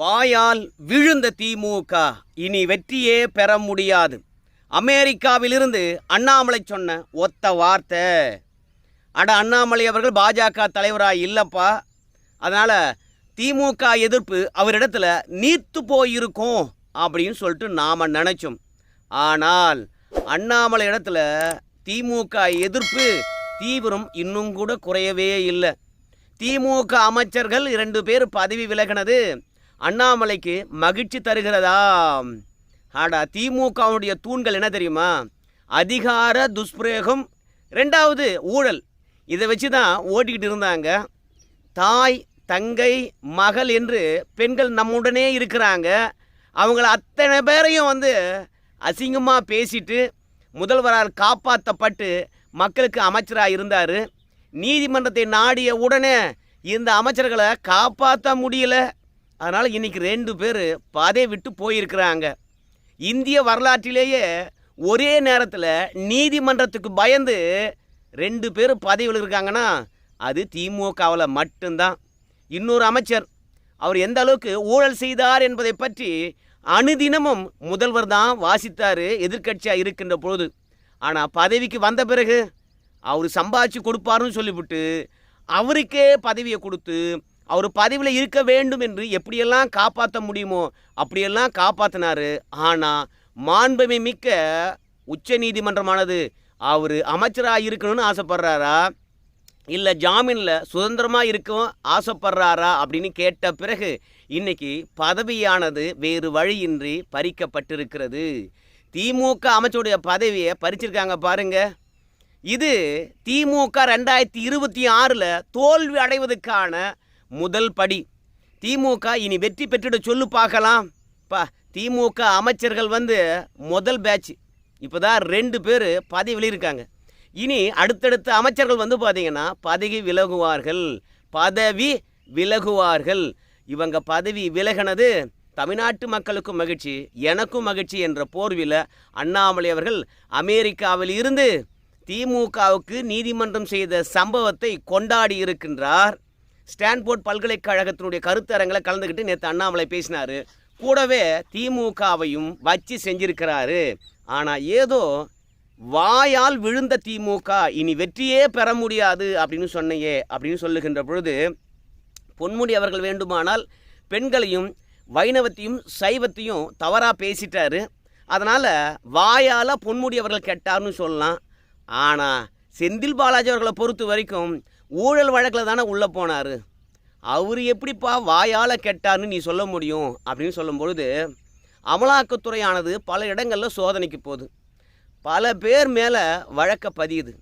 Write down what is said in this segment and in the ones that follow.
வாயால் விழுந்த திமுக. இனி வெற்றியே பெற முடியாது. அமெரிக்காவிலிருந்து அண்ணாமலை சொன்ன ஒத்த வார்த்தை. அட அண்ணாமலை அவர்கள் பாஜக தலைவராக இல்லைப்பா. அதனால் திமுக எதிர்ப்பு அவரிடத்துல நீர்த்து போயிருக்கும் அப்படின்னு சொல்லிட்டு நாம் நினச்சோம். ஆனால் அண்ணாமலை இடத்துல திமுக எதிர்ப்பு தீவிரம் இன்னும் கூட குறையவே இல்லை. திமுக அமைச்சர்கள் இரண்டு பேர் பதவி விலகினது அண்ணாமலைக்கு மகிழ்ச்சி தருகிறதா ஆடா திமுகவுடைய தூண்கள் என்ன தெரியுமா? அதிகார துஷ்பிரயோகம். ரெண்டாவது ஊழல். இதை வச்சு தான் ஓட்டிக்கிட்டு இருந்தாங்க. தாய் தங்கை மகள் என்று பெண்கள் நம்முடனே இருக்கிறாங்க. அவங்கள அத்தனை பேரையும் வந்து அசிங்கமாக பேசிட்டு முதல்வரால் காப்பாற்றப்பட்டு மக்களுக்கு அமைச்சராக இருந்தார். நீதிமன்றத்தை நாடிய உடனே இந்த அமைச்சர்களை காப்பாற்ற முடியல. அதனால் இன்னைக்கு ரெண்டு பேர் பாதை விட்டு போயிருக்கிறாங்க. இந்திய வரலாற்றிலேயே ஒரே நேரத்தில் நீதிமன்றத்துக்கு பயந்து ரெண்டு பேர் பதவியில் இருக்காங்கன்னா அது திமுகவில் மட்டும்தான். இன்னொரு அமைச்சர் அவர் எந்த அளவுக்கு ஊழல் செய்தார் என்பதை பற்றி அனுதினமும் முதல்வர் தான் வாசித்தார் எதிர்க்கட்சியாக இருக்கின்ற பொழுது. ஆனால் பதவிக்கு வந்த பிறகு அவர் சம்பாதிச்சு கொடுப்பாருன்னு சொல்லிவிட்டு அவருக்கே பதவியை கொடுத்து அவர் பதவியில் இருக்க வேண்டும் என்று எப்படியெல்லாம் காப்பாற்ற முடியுமோ அப்படியெல்லாம் காப்பாற்றினார் ஆனால் மாண்புமை மிக்க உச்ச நீதிமன்றமானது அவர் அமைச்சராக இருக்கணும்னு ஆசைப்படுறாரா? இல்லை ஜாமீனில் சுதந்திரமாக இருக்கவும் ஆசைப்படுறாரா அப்படின்னு கேட்ட பிறகு இன்னைக்கு பதவியானது வேறு வழியின்றி பறிக்கப்பட்டிருக்கிறது. திமுக அமைச்சருடைய பதவியை பறிச்சிருக்காங்க பாருங்க. இது திமுக ரெண்டாயிரத்தி இருபத்தி ஆறில் தோல்வி அடைவதற்கான முதல் படி. திமுக இனி வெற்றி பெற்றுட சொல்லு பார்க்கலாம். பா திமுக அமைச்சர்கள் வந்து முதல் பேட்ச் இப்போ தான் ரெண்டு பேர் பதவி விலகிருக்காங்க இனி அடுத்தடுத்த அமைச்சர்கள் வந்து பார்த்தீங்கன்னா பதவி விலகுவார்கள். பதவி விலகுவார்கள். இவங்க பதவி விலகினது தமிழ்நாட்டு மக்களுக்கும் மகிழ்ச்சி எனக்கும் மகிழ்ச்சி என்ற போர்வில் அண்ணாமலை அவர்கள் அமெரிக்காவில் இருந்து திமுகவுக்கு நீதிமன்றம் செய்த சம்பவத்தை கொண்டாடி இருக்கின்றார். ஸ்டான்போர்ட் பல்கலைக்கழகத்தினுடைய கருத்தரங்களை கலந்துக்கிட்டு நேற்று அண்ணாமலை பேசினார். கூடவே திமுகவையும் வச்சு செஞ்சிருக்கிறாரு. ஆனால் ஏதோ வாயால் விழுந்த திமுக இனி வெற்றியே பெற முடியாது அப்படின்னு சொன்னையே அப்படின்னு சொல்லுகின்ற பொழுது பொன்முடி அவர்கள் வேண்டுமானால் பெண்களையும் வைணவத்தையும் சைவத்தையும் தவறாக பேசிட்டாரு. அதனால் வாயால் பொன்முடி அவர்கள் கெட்டார்னு சொல்லலாம். ஆனால் செந்தில் பாலாஜி அவர்களை பொறுத்த வரைக்கும் ஊழல் வழக்கில் தானே உள்ளே போனார். அவர் எப்படிப்பா வாயால் கெட்டார்னு நீ சொல்ல முடியும் அப்படின்னு சொல்லும் பொழுது அமலாக்கத்துறையானது பல இடங்களில் சோதனைக்கு போகுது. பல பேர் மேலே வழக்க பதியுது.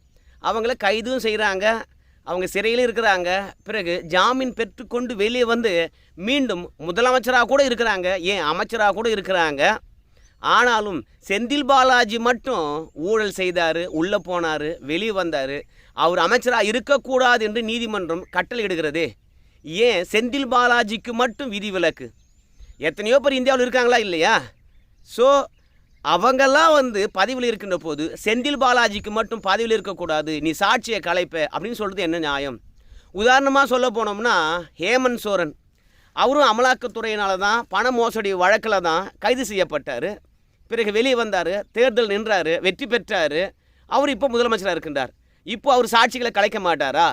அவங்கள கைதும் செய்கிறாங்க அவங்க சிறையில் இருக்கிறாங்க. பிறகு ஜாமீன் பெற்றுக்கொண்டு வெளியே வந்து மீண்டும் முதலமைச்சராக கூட இருக்கிறாங்க ஏன் அமைச்சராக கூட இருக்கிறாங்க. ஆனாலும் செந்தில் பாலாஜி மட்டும் ஊழல் செய்தார் உள்ளே போனார் வெளியே வந்தார். அவர் அமைச்சராக இருக்கக்கூடாது என்று நீதிமன்றம் கட்டளையிடுகிறது. ஏன்? செந்தில் பாலாஜிக்கு மட்டும் விதிவிலக்கு. எத்தனையோ பேர் இந்தியாவில் இருக்காங்களா இல்லையா? ஸோ அவங்கெல்லாம் வந்து பதவியில் இருக்கின்ற போது செந்தில் பாலாஜிக்கு மட்டும் பதவியில் இருக்கக்கூடாது நீ சாட்சியை கலைப்ப அப்படின்னு சொல்கிறது என்ன நியாயம்? உதாரணமாக சொல்ல போனோம்னா ஹேமந்த் சோரன். அவரும் அமலாக்கத்துறையினால தான் பண மோசடி வழக்கில் தான் கைது செய்யப்பட்டார். பிறகு வெளியே வந்தார் தேர்தல் நின்றார் வெற்றி பெற்றார். அவர் இப்போ முதலமைச்சராக இருக்கின்றார். இப்போ அவர் சாட்சிகளை கலைக்க மாட்டாரா?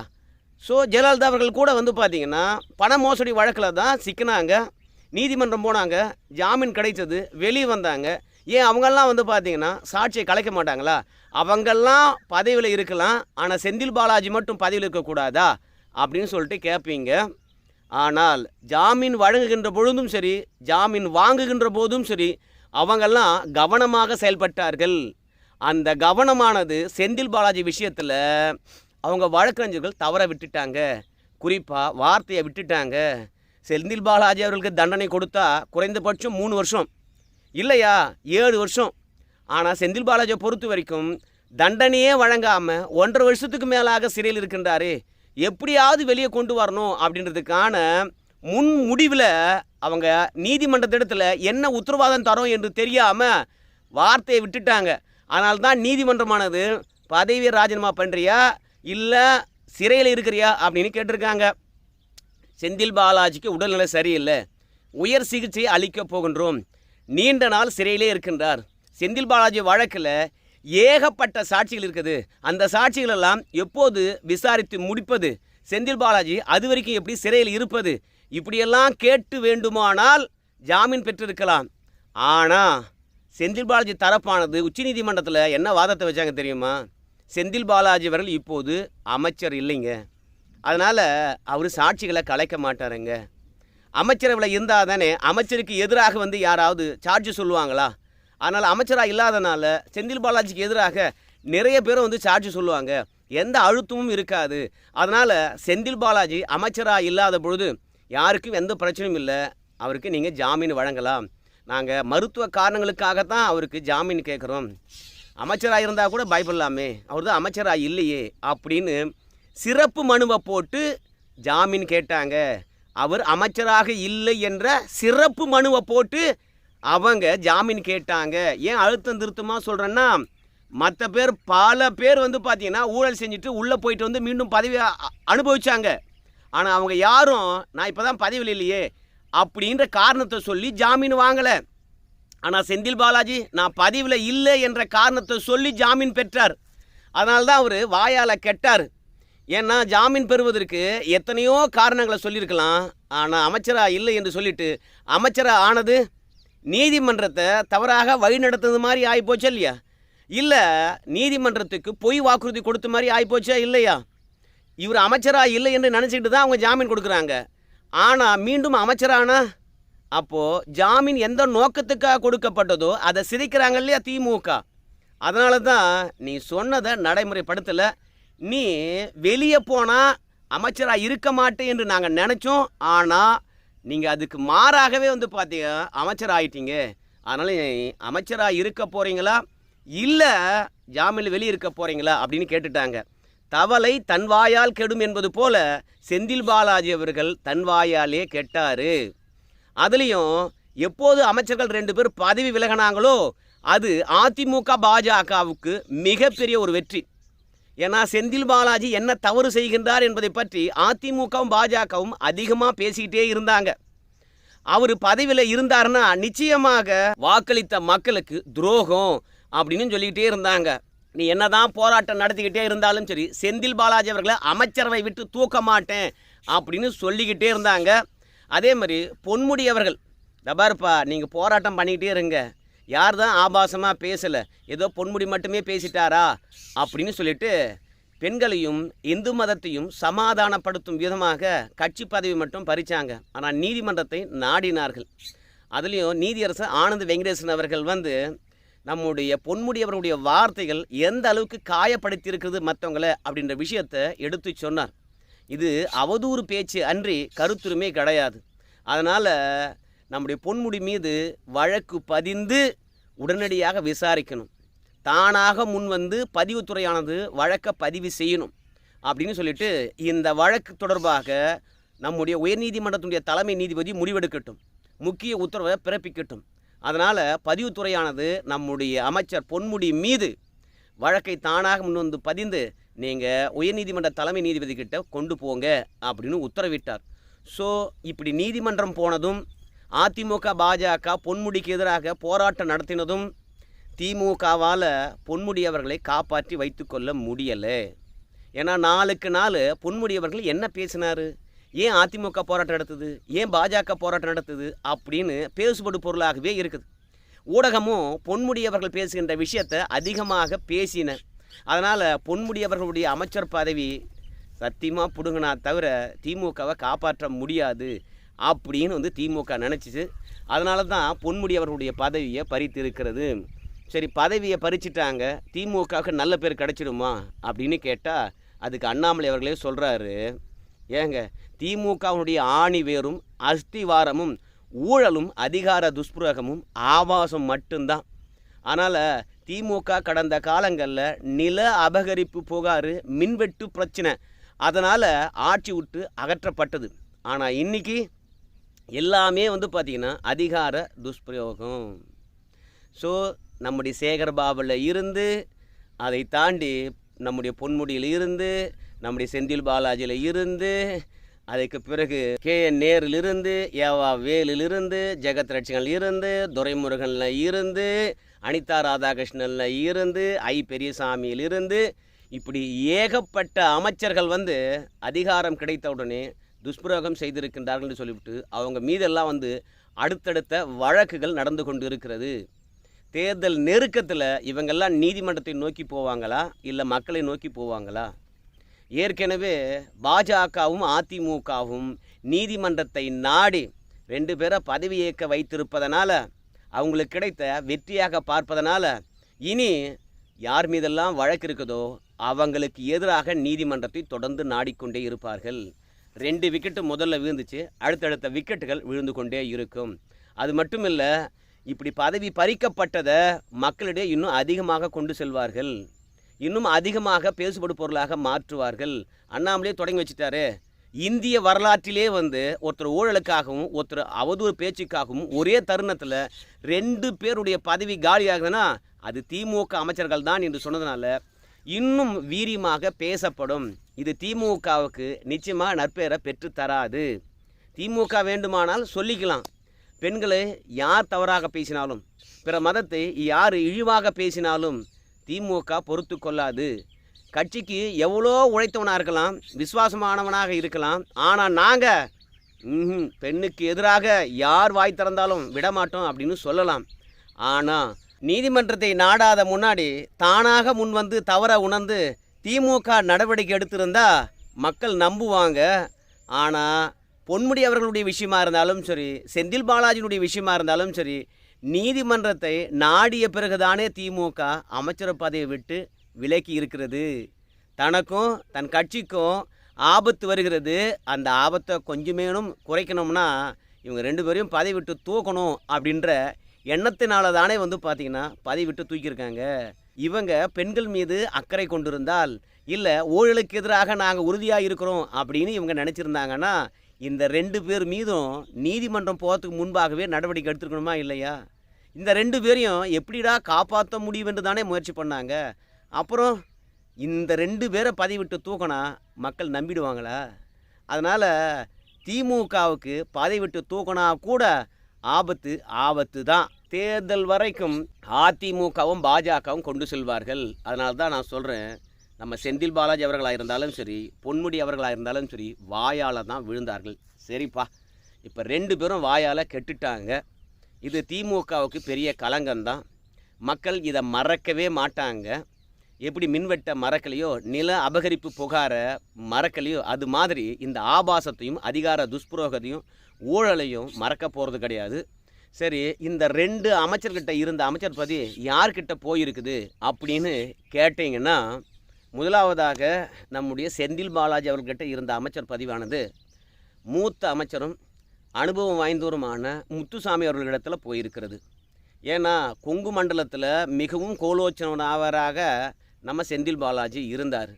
ஸோ ஜெயலலிதா அவர்கள் கூட வந்து பார்த்தீங்கன்னா பண மோசடி வழக்கில் தான் சிக்கினாங்க நீதிமன்றம் போனாங்க ஜாமீன் கிடைச்சது வெளியே வந்தாங்க. ஏன் அவங்கெல்லாம் வந்து பார்த்தீங்கன்னா சாட்சியை கலைக்க மாட்டாங்களா? அவங்கெல்லாம் பதவியில் இருக்கலாம் ஆனால் செந்தில் பாலாஜி மட்டும் பதவியில் இருக்கக்கூடாதா அப்படின்னு சொல்லிட்டு கேட்பீங்க ஆனால் ஜாமீன் வழங்குகின்ற பொழுதும் சரி ஜாமீன் வாங்குகின்ற போதும் சரி அவங்கெல்லாம் கவனமாக செயல்பட்டார்கள். அந்த கவனமானது செந்தில் பாலாஜி விஷயத்தில் அவங்க வழக்கறிஞர்கள் தவற விட்டுட்டாங்க. குறிப்பாக வார்த்தையை விட்டுட்டாங்க. செந்தில் பாலாஜி அவர்களுக்கு தண்டனை கொடுத்தா குறைந்தபட்சம் மூணு வருஷம். இல்லையா? ஏழு வருஷம். ஆனால் செந்தில் பாலாஜியை பொறுத்த வரைக்கும் தண்டனையே வழங்காமல் ஒன்றரை வருஷத்துக்கு மேலாக சிறையில் இருக்கின்றாரு. எப்படியாவது வெளியே கொண்டு வரணும் அப்படின்றதுக்கான முன் முடிவில் அவங்க நீதிமன்றத்திடத்தில் என்ன உத்தரவாதம் தரோம் என்று தெரியாமல் வார்த்தையை விட்டுட்டாங்க. அதனால தான் நீதிமன்றமானது பதவியை ராஜினாமா பண்ணுறியா இல்லை சிறையில் இருக்கிறியா அப்படின்னு கேட்டிருக்காங்க. செந்தில் பாலாஜிக்கு உடல்நிலை சரியில்லை. உயர் சிகிச்சை அளிக்கப் போகின்றோம். நீண்ட நாள் சிறையிலே இருக்கின்றார். செந்தில் பாலாஜி வழக்கில் ஏகப்பட்ட சாட்சிகள் இருக்குது. அந்த சாட்சிகளெல்லாம் எப்போது விசாரித்து முடிப்பது? செந்தில் பாலாஜி அது வரைக்கும் எப்படி சிறையில் இருப்பது? இப்படியெல்லாம் கேட்டு வேண்டுமானால் ஜாமீன் பெற்றிருக்கலாம். ஆனால் செந்தில் பாலாஜி தரப்பானது உச்சநீதிமன்றத்தில் என்ன வாதத்தை வச்சாங்க தெரியுமா? செந்தில் பாலாஜி அவர்கள் இப்போது அமைச்சர் இல்லைங்க. அதனால் அவர் சாட்சிகளை கலைக்க மாட்டாருங்க. அமைச்சரவில் இருந்தால் தானே அமைச்சருக்கு எதிராக வந்து யாராவது சார்ஜ் சொல்லுவாங்களா? அதனால் அமைச்சராக இல்லாதனால செந்தில் பாலாஜிக்கு எதிராக நிறைய பேர் வந்து சார்ஜ் சொல்லுவாங்க. எந்த அழுத்தமும் இருக்காது. அதனால் செந்தில் பாலாஜி அமைச்சராக இல்லாத பொழுது யாருக்கும் எந்த பிரச்சனையும் இல்லை. அவருக்கு நீங்கள் ஜாமீன் வழங்கலாம். நாங்கள் மருத்துவ காரணங்களுக்காகத்தான் அவருக்கு ஜாமீன் கேட்குறோம் அமைச்சராக இருந்தால் கூட பயப்படலாமே. அவர் தான் அமைச்சராக இல்லையே அப்படின்னு சிறப்பு மனுவை போட்டு ஜாமீன் கேட்டாங்க. அவர் அமைச்சராக இல்லை என்ற சிறப்பு மனுவை போட்டு அவங்க ஜாமீன் கேட்டாங்க. ஏன் அழுத்தம் திருத்தமாக சொல்கிறேன்னா மற்ற பேர் பல பேர் வந்து பார்த்தீங்கன்னா ஊழல் செஞ்சுட்டு உள்ளே போயிட்டு வந்து மீண்டும் பதவி அனுபவித்தாங்க அனுபவிச்சாங்க. ஆனால் அவங்க யாரும் நான் இப்போ தான் பதவியில் இல்லையே. அப்படின்ற காரணத்தை சொல்லி ஜாமீன் வாங்கலை. ஆனால் செந்தில் பாலாஜி நான் பதிவில் இல்லை என்ற காரணத்தை சொல்லி ஜாமீன் பெற்றார். அதனால தான் அவர் வாயால் கெட்டார். ஏன்னா ஜாமீன் பெறுவதற்கு எத்தனையோ காரணங்களை சொல்லியிருக்கலாம். ஆனால் அமைச்சராக இல்லை என்று சொல்லிட்டு அமைச்சராக ஆனது நீதிமன்றத்தை தவறாக வழிநடத்துறது மாதிரி ஆகிப்போச்சா இல்லையா? இல்லை நீதிமன்றத்துக்கு பொய் வாக்குறுதி கொடுத்த மாதிரி ஆகிப்போச்சா இல்லையா? இவர் அமைச்சராக இல்லை என்று நினச்சிக்கிட்டு தான் அவங்க ஜாமீன் கொடுக்குறாங்க. ஆனால் மீண்டும் அமைச்சரானா? அப்போது ஜாமீன் எந்த நோக்கத்துக்காக கொடுக்கப்பட்டதோ அதை சிதைக்கிறாங்க இல்லையா திமுக. அதனால தான் நீ சொன்னதை நடைமுறைப்படுத்தலை. நீ வெளியே போனால் அமைச்சராக இருக்க மாட்டேன் என்று நாங்கள் நினச்சோம். ஆனால் நீங்கள் அதுக்கு மாறாகவே வந்து பார்த்தீங்க அமைச்சர் ஆயிட்டீங்க. அதனால் அமைச்சராக இருக்க போகிறீங்களா இல்லை ஜாமீனில் வெளியே இருக்க போகிறீங்களா அப்படின்னு கேட்டுட்டாங்க. தவளை தன் வாயால் கெடும் என்பது போல செந்தில் பாலாஜி அவர்கள் தன் வாயாலே கெட்டாரு. அதுலேயும் எப்போது அமைச்சர்கள் ரெண்டு பேர் பதவி விலகினாங்களோ அது அதிமுக பாஜகவுக்கு மிகப்பெரிய ஒரு வெற்றி. ஏன்னா செந்தில் பாலாஜி என்ன தவறு செய்கின்றார் என்பதை பற்றி அதிமுகவும் பாஜகவும் அதிகமாக பேசிக்கிட்டே இருந்தாங்க. அவர் பதவியில் இருந்தாருன்னா நிச்சயமாக வாக்களித்த மக்களுக்கு துரோகம் அப்படின்னு சொல்லிக்கிட்டே இருந்தாங்க. நீ என்னதான் போராட்டம் நடத்திக்கிட்டே இருந்தாலும் சரி செந்தில் பாலாஜி அவர்களை அமைச்சரவை விட்டு தூக்க மாட்டேன் அப்படின்னு சொல்லிக்கிட்டே இருந்தாங்க. அதே மாதிரி பொன்முடி அவர்கள் தபார்ப்பா நீங்கள் போராட்டம் பண்ணிக்கிட்டே இருங்க. யார் தான் ஆபாசமாக பேசலை ஏதோ பொன்முடி மட்டுமே பேசிட்டாரா அப்படின்னு சொல்லிட்டு பெண்களையும் இந்து மதத்தையும் சமாதானப்படுத்தும் விதமாக கட்சி பதவி மட்டும் பறித்தாங்க ஆனால் நீதிமன்றத்தை நாடினார்கள். அதுலேயும் நீதியரசர் ஆனந்த் வெங்கடேசன் அவர்கள் வந்து நம்முடைய பொன்முடி வார்த்தைகள் எந்த அளவுக்கு காயப்படுத்தியிருக்கிறது மற்றவங்கள அப்படின்ற விஷயத்தை எடுத்து சொன்னார். இது அவதூறு பேச்சு அன்றி கருத்துரிமை கிடையாது. அதனால் நம்முடைய பொன்முடி மீது வழக்கு பதிந்து உடனடியாக விசாரிக்கணும். தானாக முன் வந்து பதிவுத்துறையானது வழக்கை பதிவு செய்யணும் அப்படின்னு சொல்லிட்டு இந்த வழக்கு தொடர்பாக நம்முடைய உயர்நீதிமன்றத்தினுடைய தலைமை நீதிபதி முடிவெடுக்கட்டும். முக்கிய உத்தரவை பிறப்பிக்கட்டும். அதனால் பதிவுத்துறையானது நம்முடைய அமைச்சர் பொன்முடி மீது வழக்கை தானாக முன்வந்து பதிந்து நீங்கள் உயர்நீதிமன்ற தலைமை நீதிபதி கிட்ட கொண்டு போங்க அப்படின்னு உத்தரவிட்டார். ஸோ இப்படி நீதிமன்றம் போனதும் அதிமுக பாஜக பொன்முடிக்கு எதிராக போராட்டம் நடத்தினதும் திமுகவால் பொன்முடி அவர்களை காப்பாற்றி வைத்துக்கொள்ள முடியலை. ஏன்னா நாளுக்கு நாள் பொன்முடி அவர்கள் என்ன பேசினார்? ஏன் அதிமுக போராட்டம் நடத்துது? ஏன் பாஜக போராட்டம் நடத்துது? அப்படின்னு பேசுபடு பொருளாகவே இருக்குது. ஊடகமும் பொன்முடியவர்கள் பேசுகின்ற விஷயத்தை அதிகமாக பேசின. அதனால் பொன்முடியவர்களுடைய அமைச்சர் பதவி சத்தியமாக பிடுங்கினா தவிர திமுகவை காப்பாற்ற முடியாது அப்படின்னு வந்து திமுக நினச்சிச்சு. அதனால தான் பொன்முடி அவர்களுடைய பதவியை பறித்திருக்கிறது. சரி பதவியை பறிச்சிட்டாங்க. திமுகவுக்கு நல்ல பேர் கிடச்சிடுமா? அப்படின்னு கேட்டால் அதுக்கு அண்ணாமலை அவர்களே சொல்கிறாரு ஏங்க திமுகவுடைய ஆணி வேரும் அஸ்திவாரமும் ஊழலும் அதிகார துஷ்பிரயோகமும் ஆபாசம் மட்டும்தான். அதனால் திமுக கடந்த காலங்களில் நில அபகரிப்பு புகார் மின்வெட்டு பிரச்சனை அதனால் ஆட்சி விட்டு அகற்றப்பட்டது. ஆனால் இன்னைக்கு எல்லாமே வந்து பார்த்திங்கன்னா அதிகார துஷ்பிரயோகம் ஸோ நம்முடைய சேகர்பாபில் இருந்து அதை தாண்டி நம்முடைய பொன்முடியில் இருந்து நம்முடைய செந்தில் பாலாஜியில் இருந்து அதுக்கு பிறகு கே. என். நேரிலிருந்து ஏவா வேலிலிருந்து ஜெகத் ரட்சிகள் இருந்து துரைமுருகனில் இருந்து அனிதா ராதாகிருஷ்ணனில் இருந்து ஐ. பெரியசாமியிலிருந்து இப்படி ஏகப்பட்ட அமைச்சர்கள் வந்து அதிகாரம் கிடைத்தவுடனே துஷ்பிரயோகம் செய்திருக்கின்றார்கள் சொல்லிவிட்டு அவங்க மீதெல்லாம் வந்து அடுத்தடுத்த வழக்குகள் நடந்து கொண்டு இருக்கிறது. தேர்தல் நெருக்கத்தில் இவங்கெல்லாம் நீதிமன்றத்தை நோக்கி போவாங்களா? இல்லை மக்களை நோக்கி போவாங்களா? ஏற்கனவே பாஜகவும் அதிமுகவும் நீதிமன்றத்தை நாடி ரெண்டு பேரை பதவி ஏற்க வைத்திருப்பதனால் அவங்களுக்கு கிடைத்த வெற்றியாக பார்ப்பதனால் இனி யார் மீதெல்லாம் வழக்கு இருக்குதோ அவங்களுக்கு எதிராக நீதிமன்றத்தை தொடர்ந்து நாடிக்கொண்டே இருப்பார்கள். ரெண்டு விக்கெட்டு முதல்ல விழுந்துச்சு அடுத்தடுத்த விக்கெட்டுகள் விழுந்து கொண்டே இருக்கும். அது மட்டும் இல்லை இப்படி பதவி பறிக்கப்பட்டதை மக்களிடையே இன்னும் அதிகமாக கொண்டு செல்வார்கள். இன்னும் அதிகமாக பேசுபடு பொருளாக மாற்றுவார்கள். அண்ணாமலே தொடங்கி வச்சுட்டாரு. இந்திய வரலாற்றிலே வந்து ஒருத்தர் ஊழலுக்காகவும் ஒருத்தர் அவதூறு பேச்சுக்காகவும் ஒரே தருணத்தில் ரெண்டு பேருடைய பதவி காலியாகுதுன்னா அது திமுக அமைச்சர்கள் தான் என்று சொன்னதுனால இன்னும் வீரியமாக பேசப்படும். இது திமுகவுக்கு நிச்சயமாக நற்பெயரை பெற்று தராது. திமுக வேண்டுமானால் சொல்லிக்கலாம். பெண்களை யார் தவறாக பேசினாலும் பிற மதத்தை யார் இழிவாக பேசினாலும் திமுக பொறுத்து கொள்ளாது. கட்சிக்கு எவ்வளோ உழைத்தவனாக இருக்கலாம் விசுவாசமானவனாக இருக்கலாம் ஆனால் நாங்கள் பெண்ணுக்கு எதிராக யார் வாய் திறந்தாலும் விடமாட்டோம் அப்படின்னு சொல்லலாம். ஆனால் நீதிமன்றத்தை நாடாத முன்னாடி தானாக முன் வந்து தவற உணர்ந்து திமுக நடவடிக்கை எடுத்திருந்தா மக்கள் நம்புவாங்க. ஆனால் பொன்முடி அவர்களுடைய விஷயமா இருந்தாலும் சரி செந்தில் பாலாஜியினுடைய விஷயமா இருந்தாலும் சரி நீதிமன்றத்தை நாடிய பிறகுதானே திமுக அமைச்சர் பதவியை விட்டு விலக்கி இருக்கிறது. தனக்கும் தன் கட்சிக்கும் ஆபத்து வருகிறது. அந்த ஆபத்தை கொஞ்சமேனும் குறைக்கணும்னா இவங்க ரெண்டு பேரையும் பதவி விட்டு தூக்கணும் அப்படின்ற எண்ணத்தினால தானே வந்து பார்த்திங்கன்னா பதவி விட்டு தூக்கியிருக்காங்க. இவங்க பெண்கள் மீது அக்கறை கொண்டிருந்தால் இல்லை ஊழலுக்கு எதிராக நாங்கள் உறுதியாக இருக்கிறோம் அப்படின்னு இவங்க நினச்சிருந்தாங்கன்னா இந்த ரெண்டு பேர் மீதும் நீதிமன்றம் போகிறதுக்கு முன்பாகவே நடவடிக்கை எடுத்துருக்கணுமா இல்லையா? இந்த ரெண்டு பேரையும் எப்படிடா காப்பாற்ற முடியும் என்று தானே முயற்சி பண்ணாங்க. அப்புறம் இந்த ரெண்டு பேரை பதவி விட்டு தூக்கினா மக்கள் நம்பிடுவாங்களா? அதனால் திமுகவுக்கு பதவி விட்டு தூக்கினா கூட ஆபத்து ஆபத்து தான். தேர்தல் வரைக்கும் அதிமுகவும் பாஜகவும் கொண்டு செல்வார்கள். அதனால தான் நான் சொல்கிறேன் நம்ம செந்தில் பாலாஜி அவர்களாக இருந்தாலும் சரி பொன்முடி அவர்களாக இருந்தாலும் சரி வாயால் தான் விழுந்தார்கள். சரிப்பா. இப்போ ரெண்டு பேரும் வாயால் கெட்டுட்டாங்க. இது திமுகவுக்கு பெரிய களங்கம்தான். மக்கள் இதை மறக்கவே மாட்டாங்க. எப்படி மின்வெட்ட மறக்கலையோ நில அபகரிப்பு புகாரை மறக்கலையோ அது மாதிரி இந்த ஆபாசத்தையும் அதிகார துஷ்புரோகத்தையும் ஊழலையும் மறக்க போகிறது கிடையாது. சரி இந்த ரெண்டு அமைச்சர்கிட்ட இருந்த அமைச்சர் பதவி யார்கிட்ட போயிருக்குது அப்படின்னு கேட்டிங்கன்னா முதலாவதாக நம்முடைய செந்தில் பாலாஜி அவர்கிட்ட இருந்த அமைச்சர் பதிவானது மூத்த அமைச்சரும் அனுபவம் வாய்ந்தவருமான முத்துசாமி அவர்களிடத்தில் போயிருக்கிறது. ஏன்னா கொங்கு மண்டலத்தில் மிகவும் கோலோச்சனவராக நம்ம செந்தில் பாலாஜி இருந்தார்.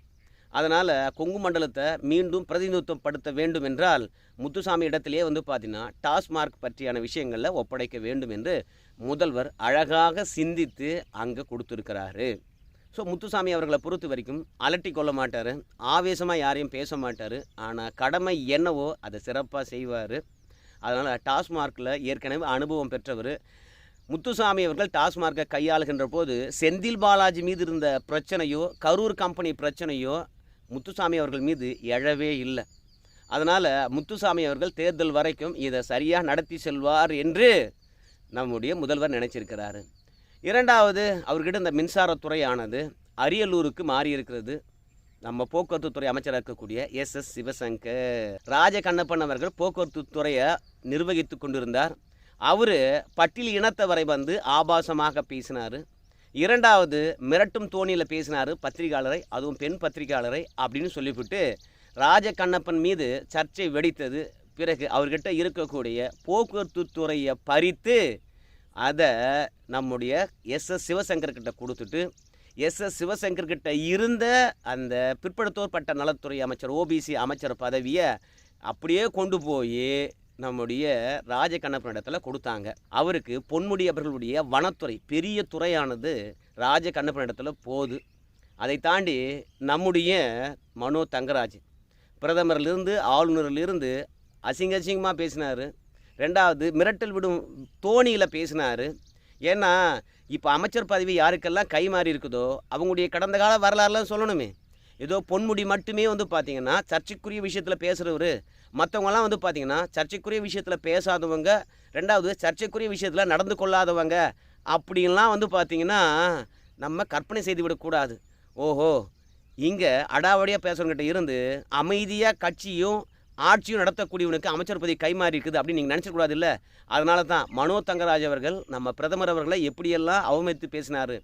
அதனால் கொங்கு மண்டலத்தை மீண்டும் பிரதிநிதித்துவப்படுத்த வேண்டும் என்றால் முத்துசாமி இடத்திலே வந்து பார்த்தீங்கன்னா டாஸ்மார்க் பற்றியான விஷயங்களில் ஒப்படைக்க வேண்டும் என்று முதல்வர் அழகாக சிந்தித்து அங்கே கொடுத்துருக்கிறாரு. ஸோ முத்துசாமி அவர்களை பொறுத்த வரைக்கும் அலட்டி கொள்ள மாட்டார் ஆவேசமாக யாரையும் பேச மாட்டார் ஆனால் கடமை என்னவோ அதை சிறப்பாக செய்வார். அதனால் டாஸ்மார்க்கில் ஏற்கனவே அனுபவம் பெற்றவர். முத்துசாமி அவர்கள் டாஸ்மார்க்கை கையாளுகின்ற போது செந்தில் பாலாஜி மீது இருந்த பிரச்சனையோ கரூர் கம்பெனி பிரச்சனையோ முத்துசாமி அவர்கள் மீது எழவே இல்லை. அதனால் முத்துசாமி அவர்கள் தேர்தல் வரைக்கும் இதை சரியாக நடத்தி செல்வார் என்று நம்முடைய முதல்வர் நினச்சிருக்கிறாரு. இரண்டாவது அவர்கிட்ட இந்த மின்சாரத்துறையானது அரியலூருக்கு மாறி இருக்கிறது நம்ம போக்குவரத்து துறை அமைச்சராக இருக்கக்கூடிய எஸ் எஸ் சிவசங்கர். ராஜ கண்ணப்பன் அவர்கள் போக்குவரத்து துறையை நிர்வகித்து கொண்டிருந்தார். அவர் பட்டியல் இனத்தவரை வந்து ஆபாசமாக பேசினார். இரண்டாவது மிரட்டும் தோணியில் பேசினார் பத்திரிகையாளரை அதுவும் பெண் பத்திரிகையாளரை அப்படின்னு சொல்லிவிட்டு ராஜ கண்ணப்பன் மீது சர்ச்சை வெடித்தது. பிறகு அவர்கிட்ட இருக்கக்கூடிய போக்குவரத்து துறையை பறித்து அதை நம்முடைய எஸ் எஸ் சிவசங்கர்கிட்ட கொடுத்துட்டு எஸ் எஸ் சிவசங்கர்கிட்ட இருந்த அந்த பிற்படுத்தோர்பட்ட நலத்துறை அமைச்சர் ஓபிசி அமைச்சர் பதவியை அப்படியே கொண்டு போய் நம்முடைய ராஜகண்ணப்பன் இடத்துல கொடுத்தாங்க. அவருக்கு பொன்முடி அவர்களுடைய வனத்துறை பெரிய துறையானது ராஜகண்ணப்பன் இடத்துல போகுது. அதை தாண்டி நம்முடைய மனோ தங்கராஜ் பிரதமர்லேருந்து ஆளுநர்லேருந்து அசிங்க அசிங்கமாக பேசினார். ரெண்டாவது மிரட்டல் விடும் தோணியில் பேசினார். ஏன்னா இப்போ அமைச்சர் பதவி யாருக்கெல்லாம் கை மாறி இருக்குதோ அவங்களுடைய கடந்த கால வரலாறுலாம் சொல்லணுமே. ஏதோ பொன்முடி மட்டுமே வந்து பார்த்திங்கன்னா சர்ச்சைக்குரிய விஷயத்தில் பேசுகிறவர் மற்றவங்கலாம் வந்து பார்த்திங்கன்னா சர்ச்சைக்குரிய விஷயத்தில் பேசாதவங்க ரெண்டாவது சர்ச்சைக்குரிய விஷயத்தில் நடந்து கொள்ளாதவங்க அப்படின்லாம் வந்து பார்த்திங்கன்னா நம்ம கற்பனை செய்து விடக்கூடாது ஓஹோ இங்கே அடாவடியாக பேசுகிறவங்கிட்ட இருந்து அமைதியாக கட்சியும் ஆட்சியும் நடத்தக்கூடியவனுக்கு அமைச்சர் பதவி கைமாறி இருக்குது அப்படின்னு நீங்கள் நினச்சிக்கூடாது இல்லை அதனால தான் மனோ தங்கராஜ் அவர்கள் நம்ம பிரதமர் அவர்களை எப்படியெல்லாம் அவமதித்து பேசினார்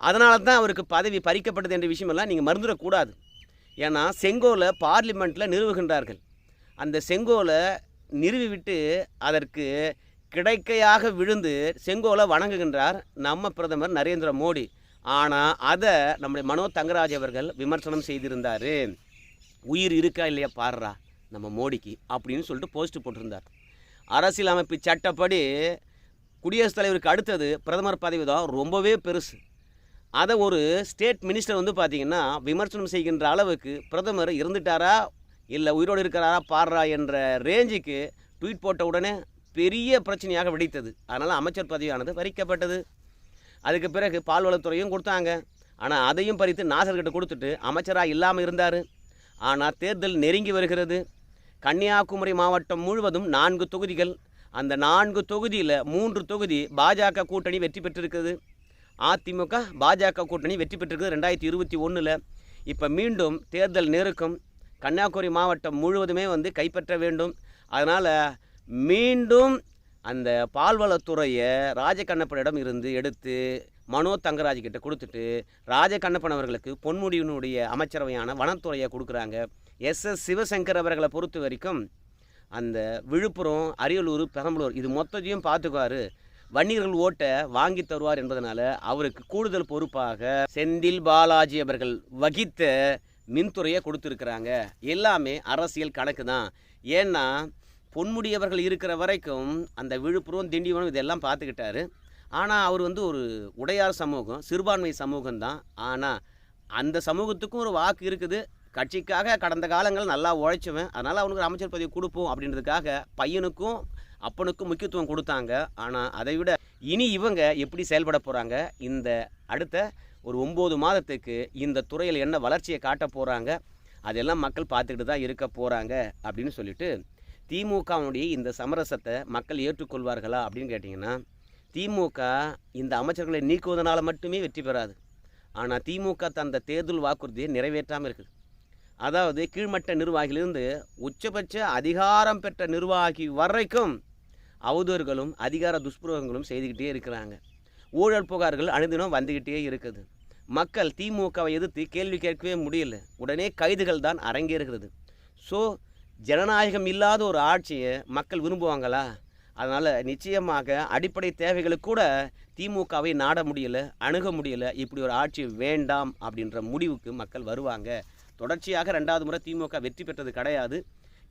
அதனால தான் அவருக்கு பதவி பறிக்கப்பட்டது என்ற விஷயமெல்லாம் நீங்கள் மறந்துடக்கூடாது. ஏன்னா செங்கோலை பார்லிமெண்ட்டில் நிறுவுகின்றார்கள். அந்த செங்கோலை நிறுவிவிட்டு அதற்கு கிடைக்கையாக விழுந்து செங்கோலை வணங்குகின்றார் நம்ம பிரதமர் நரேந்திர மோடி. ஆனால் அதை நம்முடைய மனோ தங்கராஜ் அவர்கள் விமர்சனம் செய்திருந்தார். உயிர் இருக்கா இல்லையா பாடுறா நம்ம மோடிக்கு அப்படின்னு சொல்லிட்டு போஸ்ட் போட்டிருந்தார். அரசியலமைப்பு சட்டப்படி குடியரசுத் தலைவருக்கு அடுத்தது பிரதமர் பதவி தான் ரொம்பவே பெருசு. அதை ஒரு ஸ்டேட் மினிஸ்டர் வந்து பார்த்திங்கன்னா விமர்சனம் செய்கின்ற அளவுக்கு பிரதமர் இருந்துட்டாரா இல்லை உயிரோடு இருக்கிறாரா பாடுறா என்ற ரேஞ்சுக்கு ட்வீட் போட்ட உடனே பெரிய பிரச்சனையாக வெடித்தது. அதனால் அமைச்சர் பதவியானது பறிக்கப்பட்டது. அதுக்கு பிறகு பால்வளத்துறையும் கொடுத்தாங்க. ஆனால் அதையும் பறித்து நாசர்கிட்ட கொடுத்துட்டு அமைச்சராக இல்லாமல் இருந்தார். ஆனால் தேர்தல் நெருங்கி வருகிறது. கன்னியாகுமரி மாவட்டம் முழுவதும் நான்கு தொகுதிகள். அந்த நான்கு தொகுதியில் மூன்று தொகுதி பாஜக கூட்டணி வெற்றி பெற்றிருக்குது. அதிமுக பாஜக கூட்டணி வெற்றி பெற்றிருக்குது ரெண்டாயிரத்தி இருபத்தி ஒன்றில் இப்போ மீண்டும் தேர்தல் நெருக்கம். கன்னியாகுமரி மாவட்டம் முழுவதுமே வந்து கைப்பற்ற வேண்டும். அதனால் மீண்டும் அந்த பால்வளத்துறையை ராஜகண்ணப்பனிடம் இருந்து எடுத்து மனோ தங்கராஜ் கிட்ட கொடுத்துட்டு ராஜகண்ணப்பன் அவர்களுக்கு பொன்முடியினுடைய அமைச்சரவையான வனத்துறையை கொடுக்குறாங்க. எஸ் எஸ் சிவசங்கர் அவர்களை பொறுத்த வரைக்கும் அந்த விழுப்புரம் அரியலூர் பெரம்பலூர் இது மொத்தத்தையும் பார்த்துக்குவார். வன்னியர்கள் ஓட்டை வாங்கி தருவார் என்பதனால அவருக்கு கூடுதல் பொறுப்பாக செந்தில் பாலாஜி அவர்கள் வகித்த மின்துறையை கொடுத்துருக்குறாங்க. எல்லாமே அரசியல் கணக்கு தான். ஏன்னா பொன்முடியவர்கள் இருக்கிற வரைக்கும் அந்த விழுப்புரம் திண்டிவனம் இதெல்லாம் பார்த்துக்கிட்டாரு. ஆனால் அவர் வந்து ஒரு உடையார் சமூகம் சிறுபான்மை சமூகம் தான் ஆனால் அந்த சமூகத்துக்கும் ஒரு வாக்கு இருக்குது. கட்சிக்காக கடந்த காலங்கள் நல்லா உழைச்சவன். அதனால் அவனுக்கு அமைச்சர் பதவி கொடுப்போம் அப்படின்றதுக்காக பையனுக்கும் அப்பனுக்கும் முக்கியத்துவம் கொடுத்தாங்க. ஆனால் அதை விட இனி இவங்க எப்படி செயல்பட போகிறாங்க இந்த அடுத்த ஒரு ஒம்பது மாதத்துக்கு இந்த துறையில் என்ன வளர்ச்சியை காட்ட போகிறாங்க அதெல்லாம் மக்கள் பார்த்துக்கிட்டு தான் இருக்க போகிறாங்க அப்படின்னு சொல்லிட்டு திமுகவுடைய இந்த சமரசத்தை மக்கள் ஏற்றுக்கொள்வார்களா அப்படின்னு கேட்டிங்கன்னா திமுக இந்த அமைச்சர்களை நீக்குவதனால மட்டுமே வெற்றி பெறாது. ஆனால் திமுக தந்த தேர்தல் வாக்குறுதியை நிறைவேற்றாமல் இருக்குது. அதாவது கீழ்மட்ட நிர்வாகியிலிருந்து உச்சபட்ச அதிகாரம் பெற்ற நிர்வாகி வரைக்கும் அவதூறுகளும் அதிகார துஷ்பிரயோகங்களும் செய்துக்கிட்டே இருக்கிறாங்க. ஊழல் புகார்கள் அனுதினம் வந்துக்கிட்டே இருக்குது. மக்கள் திமுகவை எதிர்த்து கேள்வி கேட்கவே முடியல. உடனே கைதுகள் தான் அரங்கேறுகிறது. ஸோ ஜனநாயகம் இல்லாத ஒரு ஆட்சியை மக்கள் விரும்புவாங்களா? அதனால் நிச்சயமாக அடிப்படை தேவைகளுக்கு கூட திமுகவை நாட முடியலை அணுக முடியலை. இப்படி ஒரு ஆட்சி வேண்டாம் அப்படின்ற முடிவுக்கு மக்கள் வருவாங்க. தொடர்ச்சியாக ரெண்டாவது முறை திமுக வெற்றி பெற்றது கிடையாது.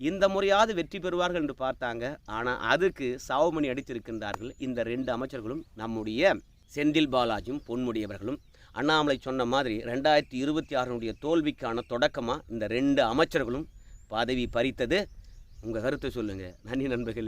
இந்த முறையாவது வெற்றி பெறுவார்கள் என்று பார்த்தாங்க. ஆனால் அதுக்கு சாவுமணி அடித்திருக்கின்றார்கள். இந்த ரெண்டு அமைச்சர்களும் நம்முடைய செந்தில் பாலாஜியும் பொன்முடியவர்களும். அண்ணாமலை சொன்ன மாதிரி ரெண்டாயிரத்தி இருபத்தி ஆறுனுடைய தோல்விக்கான தொடக்கமாக இந்த ரெண்டு அமைச்சர்களும் பதவி பறித்தது. உங்கள் கருத்தை சொல்லுங்கள் நன்றி நண்பர்களே.